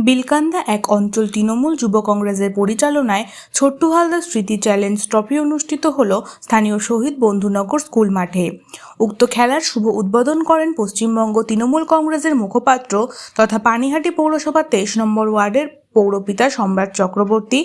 বিলকান্দা এক অঞ্চল তৃণমূল যুব কংগ্রেসের পরিচালনায় ছোট্টু হালদার স্মৃতি চ্যালেঞ্জ ট্রফি অনুষ্ঠিত হল স্থানীয় শহীদ বন্ধুনগর স্কুল মাঠে। উক্ত খেলার শুভ উদ্বোধন করেন পশ্চিমবঙ্গ তৃণমূল কংগ্রেসের মুখপাত্র তথা পানিহাটি পৌরসভার তেইশ নম্বর ওয়ার্ডের পৌরপিতা সম্রাট চক্রবর্তী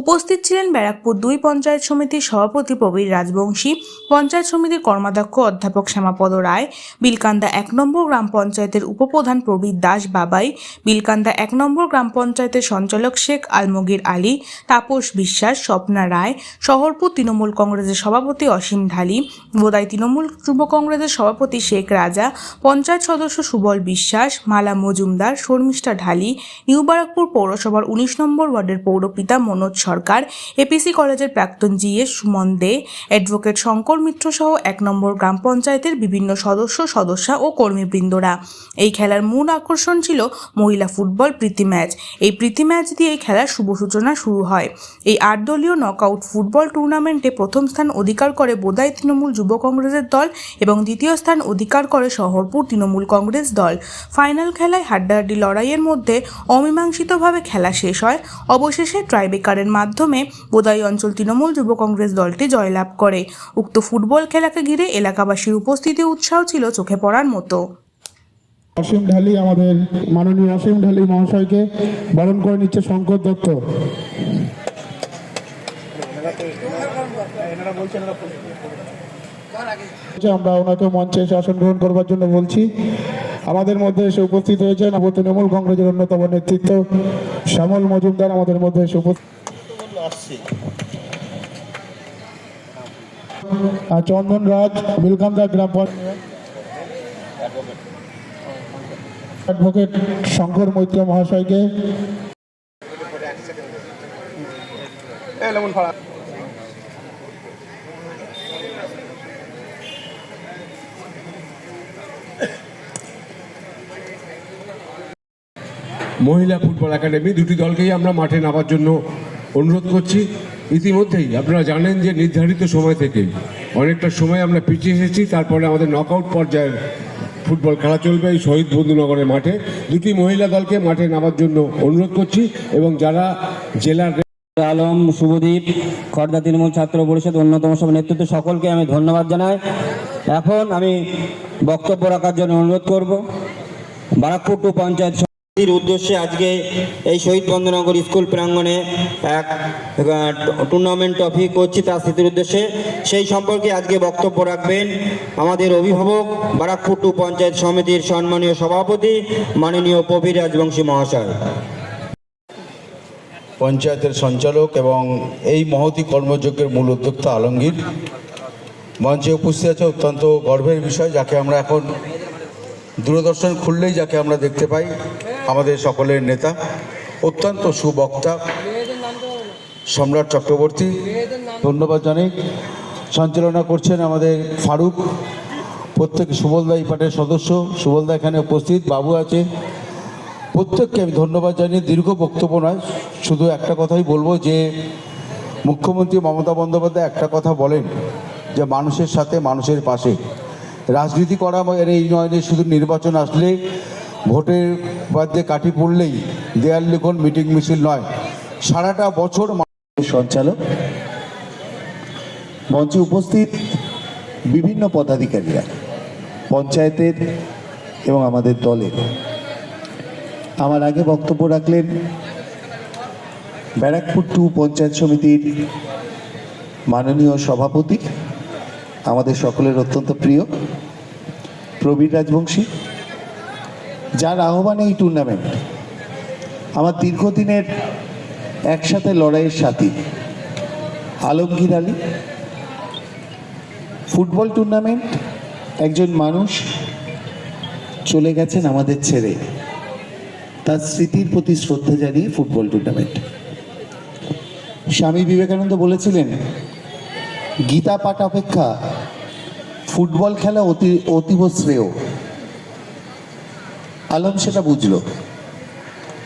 উপস্থিত ছিলেন ব্যারাকপুর দুই পঞ্চায়েত সমিতির সভাপতি প্রবীর রাজবংশী, পঞ্চায়েত সমিতির কর্মাধ্যক্ষ অধ্যাপক শ্যামাপদ রায়, বিলকান্দা এক নম্বর গ্রাম পঞ্চায়েতের উপপ্রধান প্রবীর দাস বাবাই, বিলকান্দা এক নম্বর গ্রাম পঞ্চায়েতের সঞ্চালক শেখ আলমগীর আলী, তাপস বিশ্বাস, স্বপ্না রায়, শহরপুর তৃণমূল কংগ্রেসের সভাপতি অসীম ঢালি বোদাই তৃণমূল যুব কংগ্রেসের সভাপতি শেখ রাজা, পঞ্চায়েত সদস্য সুবল বিশ্বাস, মালা মজুমদার, শর্মিষ্ঠা ঢালি, নিউ বারাকপুর পৌরসভার উনিশ নম্বর ওয়ার্ডের পৌরপিতা মনোজ সরকার এপিসি কলেজের প্রাক্তন জিএস সুমন দে, অ্যাডভোকেট শঙ্কর মিত্র সহ এক নম্বর গ্রাম পঞ্চায়েতের বিভিন্ন সদস্য, সদস্যা ও কর্মীবৃন্দরা। এই খেলার মূল আকর্ষণ ছিল মহিলা ফুটবল প্রীতি ম্যাচ। এই প্রীতি ম্যাচ দিয়ে এই খেলার শুভ সূচনা শুরু হয়। এই আট দলীয় নকআউট ফুটবল টুর্নামেন্টে প্রথম স্থান অধিকার করে বোদাই তৃণমূল যুব কংগ্রেসের দল এবং দ্বিতীয় স্থান অধিকার করে শহরপুর তৃণমূল কংগ্রেস দল। ফাইনাল খেলায় হাড্ডাহাড্ডি লড়াইয়ের মধ্যে অমীমাংসিতভাবে খেলা শেষ হয়। অবশেষে ট্রাইবেকারের মাধ্যমে বোদাই অঞ্চল তৃণমূল যুব কংগ্রেস দলটি জয়লাভ করে। উক্ত ফুটবল খেলাকে ঘিরে এলাকাবাসীর উপস্থিতি উৎসাহ ছিল চোখে পড়ার মতো। অসীম ঢালি আমাদের মাননীয় অসীম ঢালি মহাশয়কে বরণ করে নিচ্ছে শঙ্কর দত্ত। আমরা ওনাকে মঞ্চে আসন গ্রহণ করবার জন্য বলছি। আমাদের মধ্যে এসে উপস্থিত হয়েছেন নব তৃণমূল কংগ্রেসের অন্যতম নেতৃত্ব শ্যামল মজুমদার আমাদের মধ্যে এসে উপস্থিত চন্দন রাজ বিলকান্দা গ্রাম অ্যাডভোকেট শঙ্কর মৈত্র মহাশয়কে মহিলা ফুটবল একাডেমি দুটি দলকেই আমরা মাঠে নামার জন্য অনুরোধ করছি। ইতিমধ্যেই আপনারা জানেন যে নির্ধারিত সময় থেকে অনেকটা সময় আমরা পিছিয়ে এসেছি, তারপরে আমাদের নকআউট পর্যায়ের ফুটবল খেলা চলবে এই শহীদ বন্ধুনগরের মাঠে। দুটি মহিলা দলকে মাঠে নামার জন্য অনুরোধ করছি এবং যারা জেলার আলম, শুভদীপ খর্দা তৃণমূল ছাত্র পরিষদ, অন্যতম সব নেতৃত্ব, সকলকে আমি ধন্যবাদ জানাই। এখন আমি বক্তব্য রাখার জন্য অনুরোধ করব। বারাকপুর টু পঞ্চায়েত উদ্দেশ্যে আজকে এই শহীদ বন্দনগর স্কুল প্রাঙ্গণে এক টুর্নামেন্ট ট্রফি করছি তার স্মৃতির উদ্দেশ্যে। সেই সম্পর্কে আজকে বক্তব্য রাখবেন আমাদের অভিভাবক, বারাকপুর টু পঞ্চায়েত সমিতির সম্মানীয় সভাপতি, মাননীয় প্রবীর রাজবংশী মহাশয়। পঞ্চায়েতের সঞ্চালক এবং এই মহতি কর্মযজ্ঞের মূল উদ্যোক্তা আলমগীর। মঞ্চে উপস্থিত আছে অত্যন্ত গর্বের বিষয়, যাকে আমরা এখন দূরদর্শন খুললেই যাকে আমরা দেখতে পাই, আমাদের সকলের নেতা, অত্যন্ত সুবক্তা, সম্রাট চক্রবর্তী। ধন্যবাদ জানাই। সঞ্চালনা করছেন আমাদের ফারুক, প্রত্যেক সুবলদা এই পার্টির সদস্য। সুবলদা এখানে উপস্থিত, বাবু আছে। প্রত্যেককে আমি ধন্যবাদ জানিয়ে দীর্ঘ বক্তব্য নয়, শুধু একটা কথাই বলব যে, মুখ্যমন্ত্রী মমতা বন্দ্যোপাধ্যায় একটা কথা বলেন যে, মানুষের সাথে মানুষের পাশে। রাজনীতি করা এই নয় যে শুধু নির্বাচন আসলে ভোটের বাদে কাঠি পড়লেই দেয়াল লিখন মিটিং মিছিল নয়। সারাটা বছর সঞ্চালক, মঞ্চে উপস্থিত বিভিন্ন পদাধিকারীরা, পঞ্চায়েতের এবং আমাদের দলের। আমার আগে বক্তব্য রাখলেন ব্যারাকপুর টু পঞ্চায়েত সমিতির মাননীয় সভাপতি, আমাদের সকলের অত্যন্ত প্রিয়। প্রবীর রাজবংশী, যার আহ্বানে এই টুর্নামেন্ট আমার দীর্ঘদিনের একসাথে লড়াইয়ের সাথী, আলমগীর আলী। ফুটবল টুর্নামেন্ট একজন মানুষ চলে গেছেন আমাদের ছেড়ে। তার স্মৃতির প্রতি শ্রদ্ধা জানিয়ে ফুটবল টুর্নামেন্ট স্বামী বিবেকানন্দ বলেছিলেন, গীতা পাঠ অপেক্ষা ফুটবল খেলা অতি, অতীব শ্রেয়। আলম সেটা বুঝলো।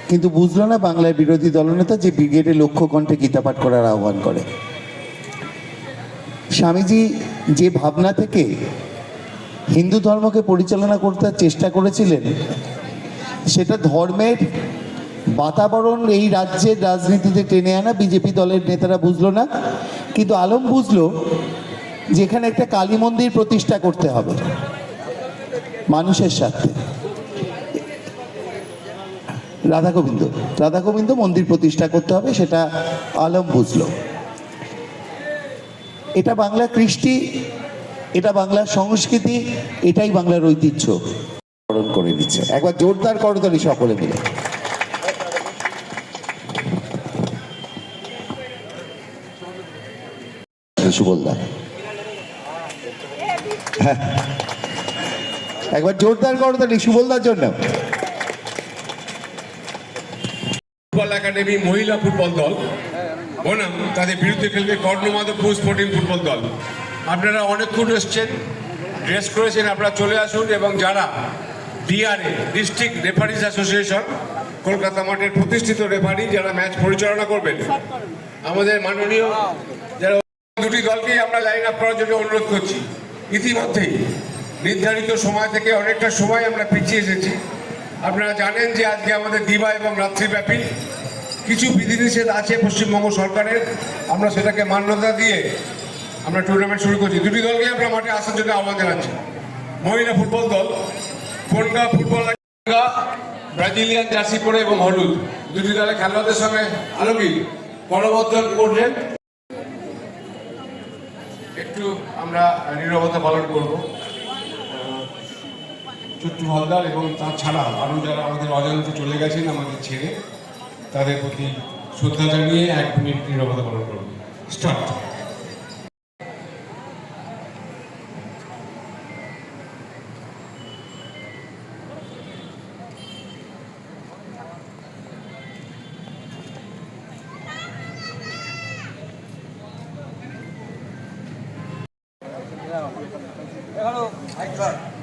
কিন্তু বুঝলো না বাংলার বিরোধী দলনেতা যে ব্রিগেডে লক্ষ্য কণ্ঠে গীতাপাঠ করার আহ্বান করে। স্বামীজি যে ভাবনা থেকে হিন্দু ধর্মকে পরিচালনা করতে চেষ্টা করেছিলেন, সেটা ধর্মের বাতাবরণ এই রাজ্যের রাজনীতিতে টেনে আনা, বিজেপি দলের নেতারা বুঝলো না। কিন্তু আলম বুঝলো যেখানে একটা কালী মন্দির প্রতিষ্ঠা করতে হবে। মানুষের সাথে রাধা গোবিন্দ রাধা গোবিন্দ মন্দির প্রতিষ্ঠা করতে হবে সেটা আলম বুঝলো। এটা বাংলা কৃষ্টি এটা বাংলার সংস্কৃতি এটাই বাংলার ঐতিহ্য। করে দিচ্ছে। একবার জোরদার করতালি সকলে মিলে। সুবলদা। একবার জোরদার করতালি সুবলদার জন্য। ফুটবল একাডেমি মহিলা ফুটবল দল। বনাম, তাদের বিরুদ্ধে খেলবে কর্ণমাধবপুর স্পোর্টিং ফুটবল দল। আপনারা অনেকক্ষণ এসছেন ড্রেস করেছেন, আপনারা চলে আসুন এবং যারা DRA district referees association Kolkata মাঠের প্রতিষ্ঠিত রেফারি যারা ম্যাচ পরিচালনা করবেন। আমাদের মাননীয় যারা দুটি দলকেই আমরা লাইন আপ করার জন্য অনুরোধ করছি। ইতিমধ্যেই নির্ধারিত সময় থেকে অনেকটা সময় আমরা পিছিয়ে এসেছি। আপনারা জানেন যে আজকে আমাদের দিবা এবং রাত্রিব্যাপী কিছু বিধিনিষেধ আছে পশ্চিমবঙ্গ সরকারের। আমরা সেটাকে মান্যতা দিয়ে আমরা টুর্নামেন্ট শুরু করছি। দুটি দলকে আমরা মাঠে আসার জন্য আহ্বান জানাচ্ছি। মহিলা ফুটবল দল পন্ডা ফুটবল ব্রাজিলিয়ান জার্সি পরে এবং হলুদ। দুটি দলের খেলোয়াড়দের সঙ্গে আলোকিত করবর্ধন করলেন একটু আমরা নিরবতা পালন করব। চুট্টু হলদার এবং তাছাড়া আরও যারা আমাদের অজান্তে চলে গেছেন আমাদের ছেড়ে, তাদের প্রতি শ্রদ্ধা জানিয়ে এক মিনিট নিরবতা পালন করব। স্টার্ট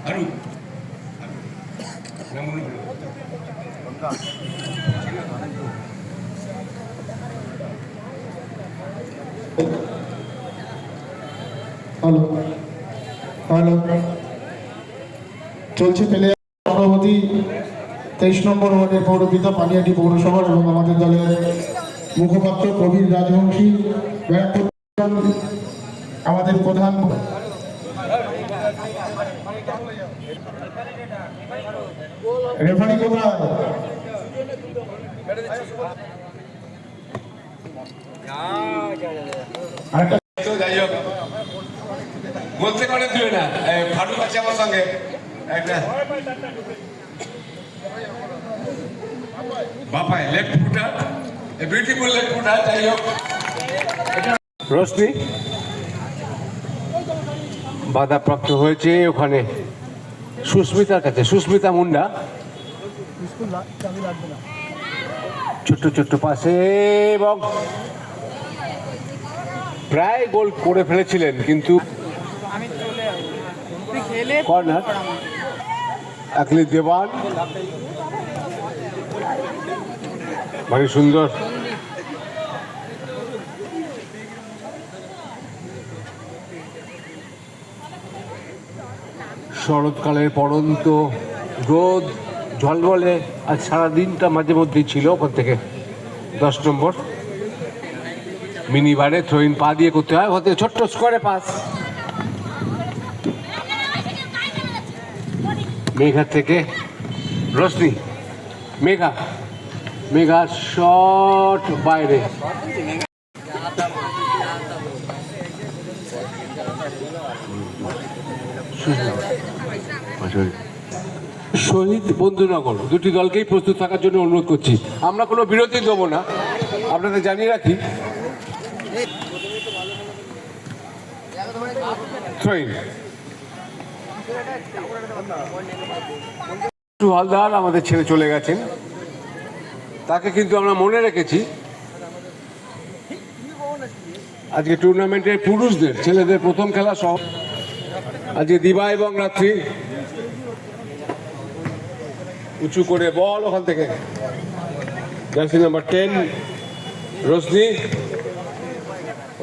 আরু না মনে পড়ল। হ্যালো হ্যালো চলছে পেলে সভাপতি তেইশ নম্বর ওয়ার্ডের পৌরপিতা পানিয়াটি পৌরসভার এবং আমাদের দলের মুখপাত্র কবির রাজবংশী আমাদের প্রধান রেফারি কোথায়? বলতে পারেন তুই না ফারুক আছে আমার সঙ্গে। বাপায় লেফট ফুটার বিউটিফুল লেফট যাই হোক। রশ্মি বাধাপ্রাপ্ত হয়েছে ওখানে। সুস্মিতার কাছে, সুস্মিতা মুন্ডা। ছোট্ট ছোট্ট পাশে এবং প্রায় গোল করে ফেলেছিলেন, কিন্তু কর্নার আকলি দেওয়ান। মানে সুন্দর। শরৎকালের পড়ন্ত রোদ ঝলমলে আর সারাদিনটা মাঝে মধ্যেই ছিল ওখান থেকে। দশ নম্বর। মিনি বারে থ্রোইন পা দিয়ে করতে হয় ওখান থেকে ছোট্ট স্কোয়ারে পাস মেঘা থেকে, রশ্মি, মেঘা মেঘা শট বাইরে। শহীদ বন্ধুনগর, দুটি দলকেই প্রস্তুত থাকার জন্য অনুরোধ করছি। আমরা কোনো বিরতি দেবো না। আপনাদের জানিয়ে রাখি একটু হালদার, আমাদের ছেড়ে চলে গেছেন। তাকে কিন্তু আমরা মনে রেখেছি। আজকে টুর্নামেন্টের পুরুষদের, ছেলেদের প্রথম খেলা সহ আজকে দিবা এবং রাত্রি। উঁচু করে বল ওখান থেকে। Jersey number ten Roshni.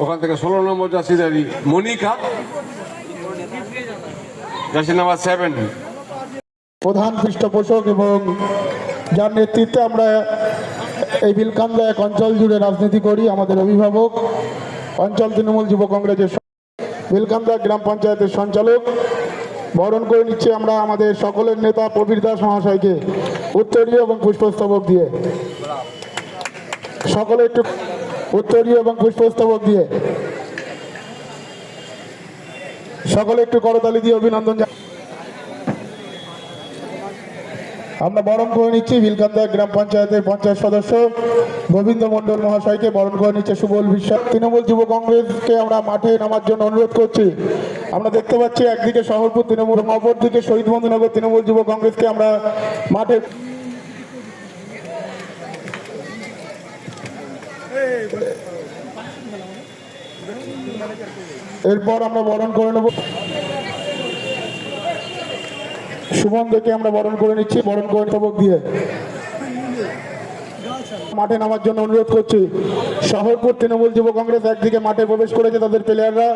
ওখান থেকে ষোলো নম্বর জার্সিদারি মনিকা। প্রধান পৃষ্ঠপোষক এবং যার নেতৃত্বে আমরা এই বিলকান্দা এক অঞ্চল জুড়ে রাজনীতি করি, আমাদের অভিভাবক, অঞ্চল তৃণমূল যুব কংগ্রেসের বিলকান্দা গ্রাম পঞ্চায়েতের সঞ্চালক। বরণ করে নিচ্ছে আমরা আমাদের সকলের নেতা প্রবীর দাস মহাশয়কে, উত্তরীয় এবং পুষ্পস্তবক দিয়ে। সকলে একটু উত্তরীয় এবং পুষ্পস্তবক দিয়ে। সকলে একটু করতালি দিয়ে অভিনন্দন আমরা বরণ করে নিচ্ছি বিলকান্দা গ্রাম পঞ্চায়েতের পঞ্চায়েত সদস্য গোবিন্দ মণ্ডল মহাশয়কে বরণ করে নিচ্ছে সুবল বিশ্বাস। তৃণমূল যুব কংগ্রেসকে আমরা মাঠে নামার জন্য অনুরোধ করছি। আমরা দেখতে পাচ্ছি একদিকে শহরপুর তৃণমূল, অপরদিকে শহীদ বন্ধুনগর তৃণমূল যুব কংগ্রেসকে আমরা মাঠে এরপর আমরা বরণ করে নেব। সুমন দেখে আমরা বরণ করে নিচ্ছি, বরণ করে সবক দিয়ে। মাঠে নামার জন্য অনুরোধ করছি। শহরপুর তৃণমূল যুব কংগ্রেস একদিকে মাঠে প্রবেশ করেছে তাদের প্লেয়াররা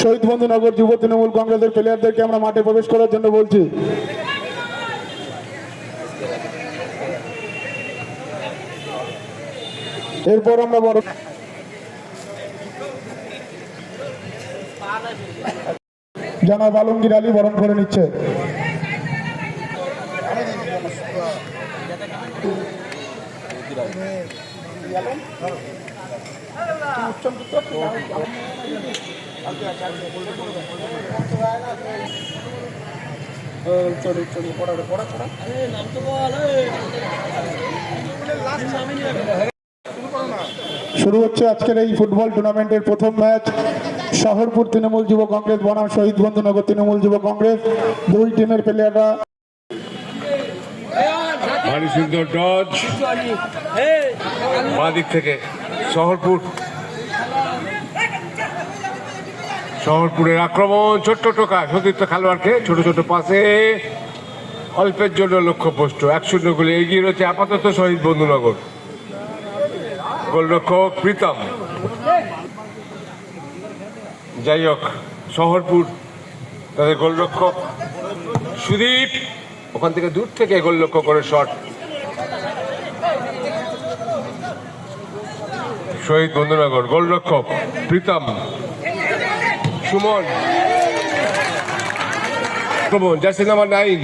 শহীদ বন্ধুনগর যুব তৃণমূল কংগ্রেসের প্লেয়ারদেরকে আমরা মাঠে প্রবেশ করার জন্য বলছি। এরপর আমরা বড় জানাব আলমগীর আলী বরণ করে নিচ্ছে। শুরু হচ্ছে আজকের এই ফুটবল টুর্নামেন্টের প্রথম ম্যাচ। শহরপুর তৃণমূল যুব কংগ্রেস, বনাম শহীদ বন্ধুনগর তৃণমূল যুব কংগ্রেস। দুই টিমের প্লেয়াররা ভারী সুন্দর ডজ বাঁ দিক থেকে শহরপুর। শহরপুরের আক্রমণ, ছোট্ট টোকা, সতীর্থ খেলোয়াড়কে ছোট ছোট পাশে অল্পের জন্য লক্ষ্যভ্রষ্ট, এক শূন্য গোলে এগিয়ে রয়েছে আপাতত শহীদ বন্ধুনগর গোলরক্ষক প্রীতম। যাই হোক, শহরপুর, তাদের গোলরক্ষক সুদীপ, ওখান থেকে দূর থেকে গোল লক্ষ্য করে শট শহীদ বন্ধুনগর গোলরক্ষক প্রীতম। সুমন। আক্রমণ jersey number nine.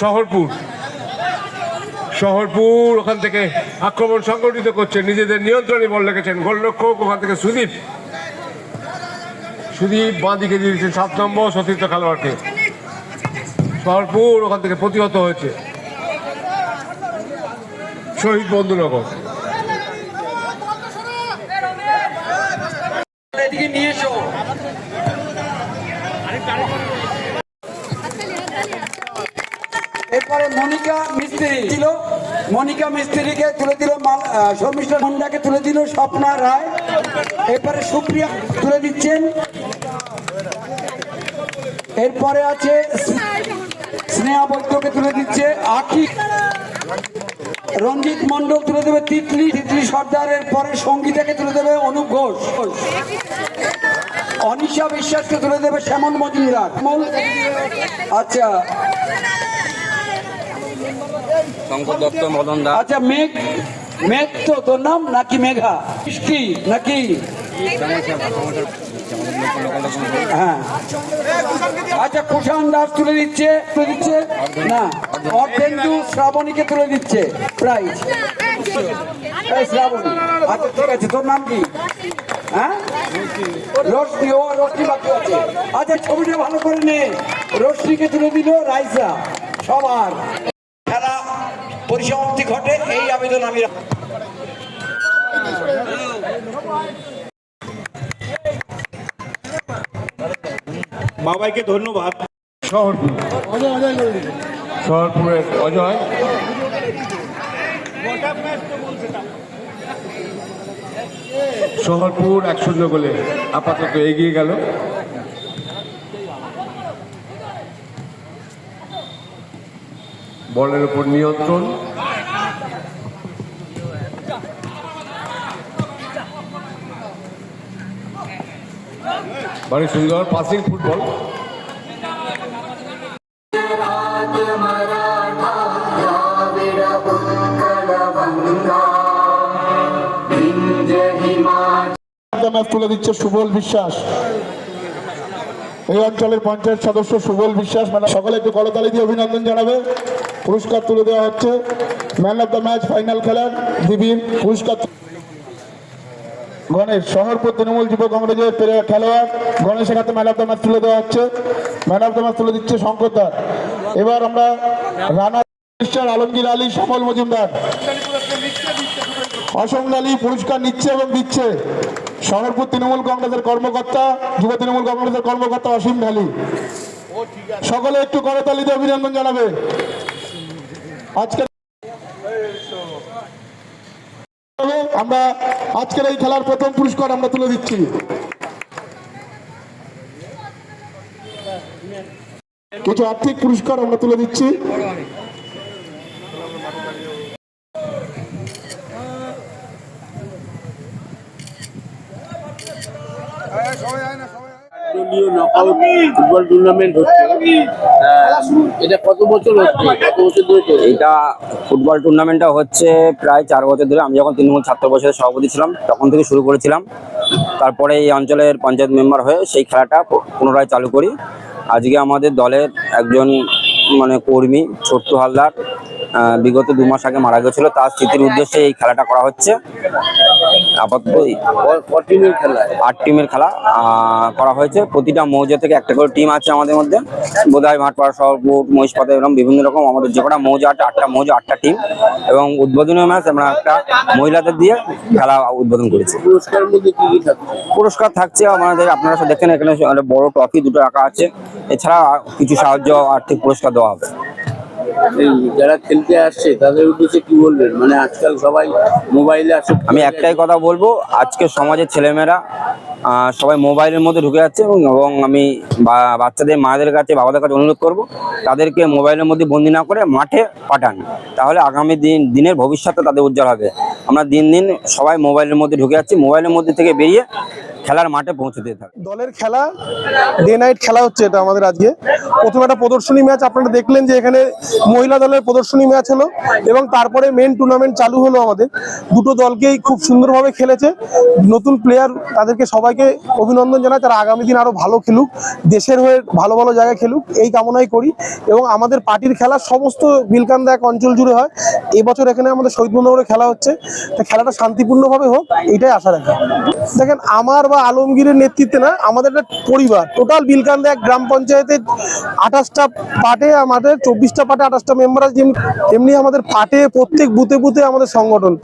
Shaharpur. Shaharpur, ওখান থেকে আক্রমণ সংগঠিত করছে নিজেদের নিয়ন্ত্রণে বল রেখেছেন। গোলরক্ষক ওখান থেকে সুদীপ। সুদীপ বাঁ দিকে দিয়ে দিয়েছেন, সাত নম্বর সতীর্থ খেলোয়াড়কে। শহরপুর ওখান থেকে প্রতিহত হয়েছে। শহীদ বন্ধুনগর। নিয়ে এসো। এরপরে মনিকা মিস্ত্রি ছিল মনিকা মিস্ত্রিকে তুলে দিল শর্মিষ্ঠা মুন্ডাকে তুলে দিল স্বপ্না রায়। এরপরে সুপ্রিয়া তুলে দিচ্ছেন এরপরে আছে স্নে- স্নেহা বৈদ্যকে তুলে দিচ্ছে আখি রঞ্জিত মন্ডল তুলে দেবে তিতলি তিতলি সর্দারের পরে সঙ্গীতাকে তুলে দেবে অনুপ ঘোষ। অনিশা বিশ্বাসকে তুলে দেবে শ্যামল মজুমদার। আচ্ছা শঙ্কর দত্ত, মদন দাস আচ্ছা মেঘ মেঘ তো তোর নাম? নাকি মেঘা? বৃষ্টি নাকি? হ্যাঁ। আচ্ছা কুষাণ দাস তুলে দিচ্ছে তুলে দিচ্ছে? না। অর্ধেন্দু শ্রাবণীকে তুলে দিচ্ছে। প্রাইজ শ্রাবণী। আচ্ছা ঠিক আছে, তোর নাম কি? হ্যাঁ? রশ্মি, ও রশ্মি বাকি আছে। আচ্ছা ছবিটা ভালো করে নে। রশ্মিকে তুলে দিল রাইসা। সবার। পরিসমাপ্তি ঘটে এই আবেদন আমি বাবাইকে ধন্যবাদ। শহরপুর। শহরপুরের অজয় শহরপুর এক শূন্য গোলে আপাতত এগিয়ে গেল। বলের উপর নিয়ন্ত্রণ। বড় সুন্দর পাসিং ফুটবল তুলে দিচ্ছে সুবল বিশ্বাস। এই অঞ্চলের পঞ্চায়েত সদস্য সুবল বিশ্বাস মানে সকলে একটু করতালি দিয়ে অভিনন্দন জানাবে। পুরস্কার তুলে দেওয়া হচ্ছে। Man of the match final খেলার দিবির পুরস্কার। গণেশ, শহরপুর তৃণমূল যুব কংগ্রেসের খেলোয়াড়। গণেশের হাতে ম্যান অফ দ্য ম্যাচ তুলে দেওয়া হচ্ছে। ম্যান অফ দ্য ম্যাচ তুলে দিচ্ছে শঙ্কর দাস এবার আমরা রানা আলমগীর আলী, সমল মজুমদার। অসম পুরস্কার নিচ্ছে এবং দিচ্ছে। শহরপুর তৃণমূল কংগ্রেসের কর্মকর্তা, যুব তৃণমূল কংগ্রেসের কর্মকর্তা অসীম ভ্যালি সকলে একটু করতালিতে অভিনন্দন জানাবে। আজকে আমরা আজকের এই খেলার প্রথম পুরস্কার আমরা তুলে দিচ্ছি। কিছু আর্থিক পুরস্কার আমরা তুলে দিচ্ছি। ফুটবল টুর্নামেন্ট হচ্ছে। এটা কত বছর হচ্ছে? কত বছর ধরে? এইটা ফুটবল টুর্নামেন্টটা হচ্ছে প্রায় চার বছর ধরে। আমি যখন তৃণমূল ছাত্র পরিষদের সভাপতি ছিলাম, তখন থেকে শুরু করেছিলাম। তারপরে এই অঞ্চলের পঞ্চায়েত মেম্বার হয়ে সেই খেলাটা পুনরায় চালু করি। আজকে আমাদের দলের একজন মানে কর্মী, ছোট্ট হালদার বিগত দু মাস আগে মারা গেছিল। তার স্মৃতির উদ্দেশ্যে এই খেলাটা করা হচ্ছে। আপাতত আট টিমের খেলা করা হয়েছে। প্রতিটা মৌজা থেকে একটা করে টিম আছে আমাদের মধ্যে। বোধহয় মাঠপাড়া সহপুর মহিষপাতা এরকম বিভিন্ন রকম আমাদের যে কটা মৌজা আটটা আটটা মৌজা আটটা টিম। এবং উদ্বোধনী ম্যাচ আমরা একটা মহিলাদের দিয়ে খেলা উদ্বোধন করেছি। পুরস্কার থাকছে আমাদের আপনারা সব দেখছেন এখানে বড় ট্রফি দুটো রাখা আছে। এছাড়া কিছু সাহায্য আর্থিক পুরস্কার দেওয়া হবে। যারা খেলতে আসছে, তাদের উদ্দেশ্যে কি বলবেন? মানে আজকাল সবাই মোবাইলে আসে। আমি একটাই কথা বলব, আজকে সমাজের ছেলেমেয়েরা সবাই মোবাইলের মধ্যে ঢুকে যাচ্ছে এবং আমি বাচ্চাদের, মায়েদের কাছে, বাবাদের কাছে অনুরোধ করব, তাদেরকে মোবাইলের মধ্যে বন্দি না করে মাঠে পাঠান। তাহলে আগামী দিন, দিনের ভবিষ্যৎটা তাদের উজ্জ্বল হবে। আমরা দিন দিন সবাই মোবাইলের মধ্যে ঢুকে যাচ্ছি। মোবাইলের মধ্যে থেকে বেরিয়ে খেলার মাঠে পৌঁছে দিয়ে থাকি। দলের খেলা ডে নাইট খেলা হচ্ছে এটা আমাদের আজকে। প্রথমে একটা প্রদর্শনী ম্যাচ, আপনারা দেখলেন যে এখানে মহিলা দলের প্রদর্শনী ম্যাচ হলো এবং তারপরে মেন টুর্নামেন্ট চালু হলো আমাদের। দুটো দলকেই খুব সুন্দরভাবে খেলেছে। নতুন প্লেয়ার তাদেরকে সবাইকে অভিনন্দন জানাই। তারা আগামী দিন আরও ভালো খেলুক, দেশের হয়ে ভালো ভালো জায়গায় খেলুক, এই কামনাই করি। এবং আমাদের পার্টির খেলা সমস্ত বিলকান্দা এক অঞ্চল জুড়ে হয়। এবছর এখানে আমাদের শহীদ বন্ধুরে খেলা হচ্ছে। খেলাটা শান্তিপূর্ণভাবে হোক, এটাই আশা রাখি। দেখেন, আমার বা আলমগীরের নেতৃত্বে না, আমাদের একটা পরিবার। টোটাল বিলকান্দা এক গ্রাম পঞ্চায়েতের আঠাশটা পার্টে আমাদের, চব্বিশটা পার্টে আঠাশটা মেম্বার আছে তেমনি আমাদের পার্টে প্রত্যেক বুথে বুথে আমাদের সংগঠন।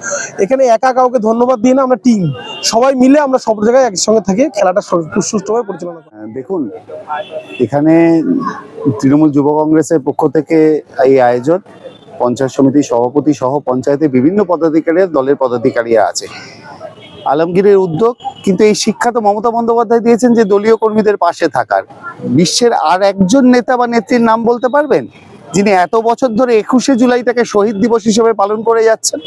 এখানে একা কাউকে ধন্যবাদ দিই না, আমরা টিম সবাই মিলে আমরা সব জায়গায় একসঙ্গে থাকি খেলাটা সুষ্ঠুভাবে পরিচালনা করি। দেখুন, এখানে তৃণমূল যুব কংগ্রেসের পক্ষ থেকে এই আয়োজন, পঞ্চায়েত সমিতির সভাপতি সহ পঞ্চায়েতে বিভিন্ন পদাধিকারী দলের পদাধিকারীরা আছে। আলমগীরের উদ্যোগ, কিন্তু এই শিক্ষা তো মমতা বন্দ্যোপাধ্যায় দিয়েছেন যে দলীয় কর্মীদের পাশে থাকার। বিশ্বের আর একজন নেতা বা নেত্রীর নাম বলতে পারবেন? যিনি এত বছর ধরে একুশে জুলাই তাকে শহীদ দিবস হিসেবে পালন করে যাচ্ছেন?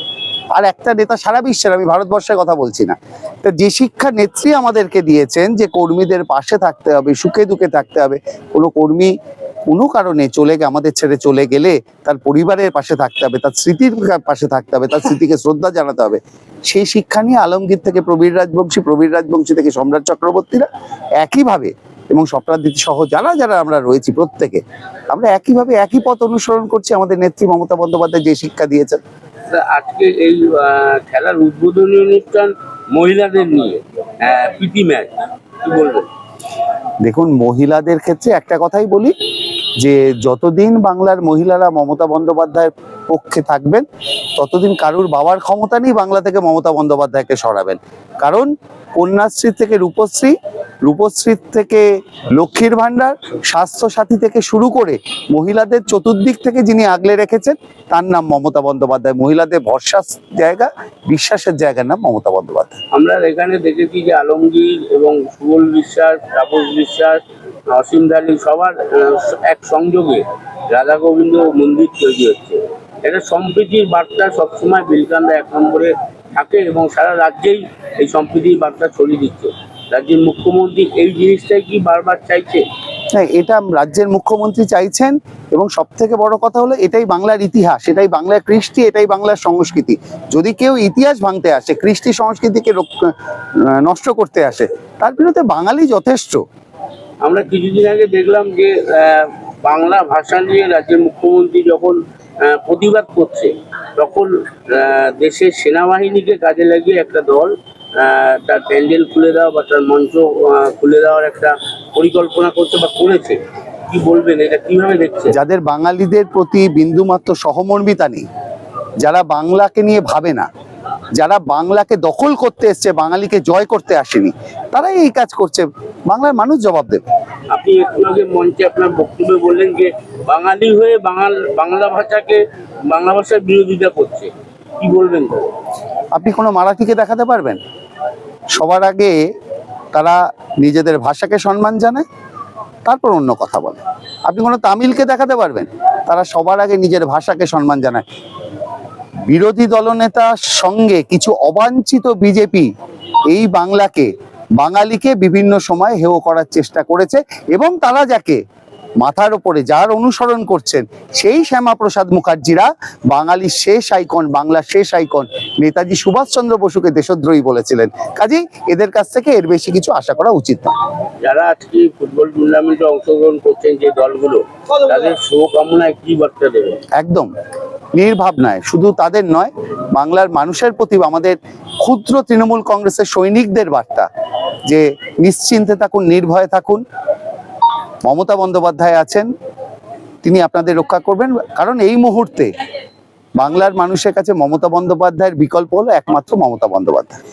আর একটা নেতা সারা বিশ্বের, আমি ভারতবর্ষের কথা বলছি না। তো যে শিক্ষা নেত্রী আমাদেরকে দিয়েছেন যে কর্মীদের পাশে থাকতে হবে, সুখে দুঃখে থাকতে হবে, কোনো কর্মী কোনো কারণে চলে গে আমাদের ছেড়ে চলে গেলে তার পরিবারের পাশে থাকতে হবে তার স্মৃতির পাশে থাকতে হবে তার স্মৃতিকে শ্রদ্ধা জানাতে হবে। সেই শিক্ষা নিয়ে আলমগীর থেকে প্রবীর রাজবংশী প্রবীর রাজবংশী থেকে সম্রাট চক্রবর্তীরা একইভাবে এবং স্বপ্নাদিত্য সহ যারা যারা আমরা রয়েছি প্রত্যেকে আমরা একইভাবে একই পথ অনুসরণ করছি আমাদের নেত্রী মমতা বন্দ্যোপাধ্যায় যে শিক্ষা দিয়েছেন। আজকে এই খেলার উদ্বোধনী অনুষ্ঠান মহিলাদের নিয়ে প্রীতি ম্যাচ কি বলবেন? দেখুন মহিলাদের ক্ষেত্রে একটা কথাই বলি যে যতদিন বাংলার মহিলারা মমতা বন্দ্যোপাধ্যায়ের পক্ষে থাকবেন, ততদিন কারুর বাবার ক্ষমতা নেই বাংলা থেকে মমতা বন্দ্যোপাধ্যায়কে সরাবেন। কারণ কন্যাশ্রী থেকে রূপশ্রী রূপশ্রী থেকে লক্ষ্মীর ভাণ্ডার স্বাস্থ্য সাথী থেকে শুরু করে মহিলাদের চতুর্দিক থেকে যিনি আগলে রেখেছেন, তার নাম মমতা বন্দ্যোপাধ্যায়। মহিলাদের ভরসার জায়গা, বিশ্বাসের জায়গার নাম মমতা বন্দ্যোপাধ্যায়। আমরা এখানে দেখেছি যে আলমগীর এবং সুবল বিশ্বাস, তাপস বিশ্বাস অসীম ধালি সবার এক সংযোগে রাধা গোবিন্দ মন্দির তৈরি হচ্ছে। এটা সম্প্রীতির বার্তা সবসময় বিলকান্দা এক নম্বরে থাকে এবং সারা রাজ্যেই এই সম্প্রীতির বার্তা ছড়িয়ে দিচ্ছে। রাজ্যের মুখ্যমন্ত্রী এই জিনিসটাই কি বারবার চাইছে? হ্যাঁ এটা রাজ্যের মুখ্যমন্ত্রী চাইছেন এবং সব থেকে বড় কথা হলো এটাই বাংলার ইতিহাস, এটাই বাংলার কৃষ্টি, এটাই বাংলার সংস্কৃতি। যদি কেউ ইতিহাস ভাঙতে আসে, কৃষ্টি সংস্কৃতিকে নষ্ট করতে আসে, তার বিরুদ্ধে বাঙালি যথেষ্ট। আমরা কিছুদিন আগে দেখলাম যে বাংলা ভাষা নিয়ে রাজ্যের মুখ্যমন্ত্রী যখন প্রতিবাদ করছে, তখন দেশের সেনাবাহিনীকে কাজে লাগিয়ে একটা দল তার প্যান্ডেল খুলে দেওয়া বা তার মঞ্চ খুলে দেওয়ার একটা পরিকল্পনা করছে বা করেছে। কি বলবেন? এটা কীভাবে দেখছে যাদের বাঙালিদের প্রতি বিন্দুমাত্র সহমর্মিতা নেই, যারা বাংলাকে নিয়ে ভাবে না যারা বাংলাকে দখল করতে এসছে বাঙালিকে জয় করতে আসেনি তারাই এই কাজ করছে। বাংলার মানুষ জবাব দেবে। আপনি একটু আগে মঞ্চে আপনার বক্তব্যে বললেন যে বাঙালি হয়ে বাঙাল বাংলা ভাষাকে বাংলা ভাষার বিরোধিতা করছে। কি বলবেন? আপনি কোনো মারাঠিকে দেখাতে পারবেন? সবার আগে তারা নিজেদের ভাষাকে সম্মান জানায় তারপর অন্য কথা বলে। আপনি কোনো তামিলকে দেখাতে পারবেন? তারা সবার আগে নিজের ভাষাকে সম্মান জানায়। বিরোধী দলনেতার সঙ্গে কিছু অবাঞ্ছিত বিজেপি এই বাংলাকে বাঙালিকে বিভিন্ন সময় হেয় করার চেষ্টা করেছে এবং তারা যাকে মাথার ওপরে যার অনুসরণ করছেন সেই শ্যামাপ্রসাদ মুখার্জিরা বাঙালির শেষ আইকন বাংলার শেষ আইকন নেতাজি সুভাষচন্দ্র বসুকে দেশদ্রোহী বলেছিলেন। কাজেই এদের কাছ থেকে এর বেশি কিছু আশা করা উচিত না। যারা আজকে ফুটবল টুর্নামেন্টে অংশগ্রহণ করছেন যে দলগুলো তাদের শুভকামনায় কি বার্তা দেবে একদম। নির্ভাবনায়, শুধু তাদের নয়, বাংলার মানুষের প্রতি আমাদের ক্ষুদ্র তৃণমূল কংগ্রেসের সৈনিকদের বার্তা যে নিশ্চিন্তে থাকুন, নির্ভয়ে থাকুন। মমতা বন্দ্যোপাধ্যায় আছেন, তিনি আপনাদের রক্ষা করবেন। কারণ এই মুহূর্তে বাংলার মানুষের কাছে মমতা বন্দ্যোপাধ্যায়ের বিকল্প হলো একমাত্র মমতা বন্দ্যোপাধ্যায়।